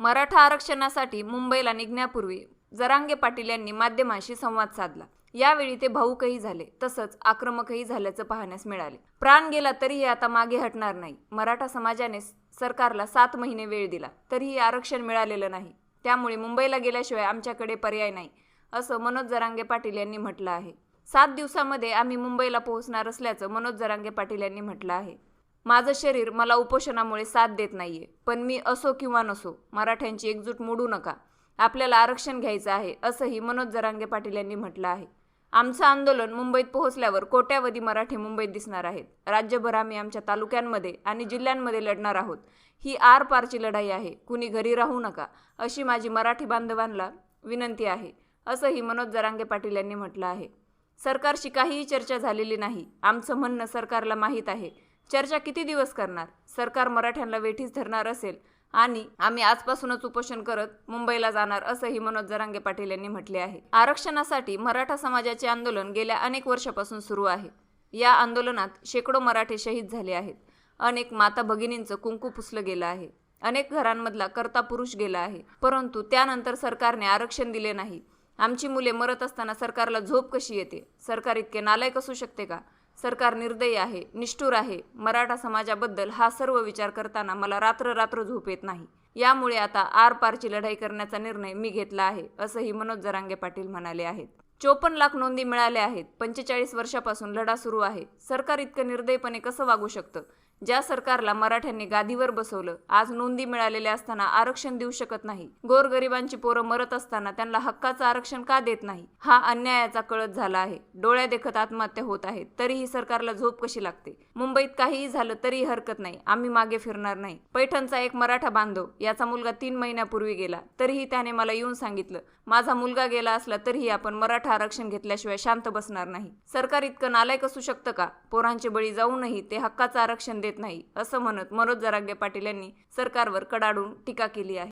मराठा आरक्षणासाठी मुंबईला निघण्यापूर्वी जरांगे पाटील यांनी माध्यमांशी संवाद साधला. यावेळी ते भाऊकही झाले. तसंच आक्रमकही झाल्याचं पाहण्यास मिळाले. प्राण गेला तरीही आता मागे हटणार नाही. मराठा समाजाने सरकारला सात महिने वेळ दिला. तरीही आरक्षण मिळालेलं नाही. त्यामुळे मुंबईला गेल्याशिवाय आमच्याकडे पर्याय नाही असं मनोज जरांगे पाटील यांनी म्हटलं आहे. सात दिवसामध्ये आम्ही मुंबईला पोहोचणार असल्याचं मनोज जरांगे पाटील यांनी म्हटलं आहे. माझं शरीर मला उपोषणामुळे साथ देत नाहीये. पण मी असो किंवा नसो मराठ्यांची एकजूट मोडू नका. आपल्याला आरक्षण घ्यायचं आहे असंही मनोज जरांगे पाटील यांनी म्हटलं आहे. आमचं आंदोलन मुंबईत पोहोचल्यावर कोट्यावधी मराठी मुंबईत दिसणार आहेत. राज्यभर आम्ही आमच्या तालुक्यांमध्ये आणि जिल्ह्यांमध्ये लढणार आहोत. ही आर पारची लढाई आहे कुणी घरी राहू नका अशी माझी मराठी बांधवांना विनंती आहे असंही मनोज जरांगे पाटील यांनी म्हटलं आहे. सरकारशी काहीही चर्चा झालेली नाही. आमचं म्हणणं सरकारला माहीत आहे. चर्चा किती दिवस करणार? सरकार मराठ्यांना वेठीस धरणार असेल आणि आम्ही आजपासूनच उपोषण करत मुंबईला जाणार असंही मनोज जरांगे पाटील यांनी म्हटले आहे. आरक्षणासाठी मराठा समाजाचे आंदोलन गेल्या अनेक वर्षापासून सुरू आहे. या आंदोलनात शेकडो मराठे शहीद झाले आहेत. अनेक माता भगिनींचं कुंकू पुसलं गेलं आहे. अनेक घरांमधला कर्ता पुरुष गेला आहे. परंतु त्यानंतर सरकारने आरक्षण दिले नाही. आमची मुले मरत असताना सरकारला झोप कशी येते? सरकार इतके नालायक असू शकते का? सरकार निर्दयी आहे निष्ठुर आहे. मराठा समाजाबद्दल हा सर्व विचार करताना मला रात्र रात्र झोप येत नाही. यामुळे आता आर पारची लढाई करण्याचा निर्णय मी घेतला आहे असंही मनोज जरांगे पाटील म्हणाले आहेत. चोपन्न लाख नोंदी मिळाल्या आहेत. पंचेचाळीस वर्षापासून लढा सुरू आहे. सरकार इतकं निर्दयीपणे कसं वागू शकतं? ज्या सरकारला मराठ्यांनी गादीवर बसवलं आज नोंदी मिळालेल्या असताना आरक्षण देऊ शकत नाही. गोरगरिबांची पोरं मरत असताना त्यांना हक्काचं आरक्षण का देत नाही? हा अन्यायाचा कळत झाला आहे. डोळ्या देखत आत्महत्या होत आहेत तरीही सरकारला झोप कशी लागते? मुंबईत काहीही झालं तरीही हरकत नाही. आम्ही मागे फिरणार नाही. पैठणचा एक मराठा बांधव याचा मुलगा तीन महिन्यापूर्वी गेला. तरीही त्याने मला येऊन सांगितलं माझा मुलगा गेला असला तरीही आपण मराठा आरक्षण घेतल्याशिवाय शांत बसणार नाही. सरकार इतकं नालायक असू शकतं का? पोरांचे बळी जाऊनही ते हक्काचं आरक्षण देत नाही असं म्हणत मनोज जरांगे पाटील यांनी सरकारवर कडाडून टीका केली आहे.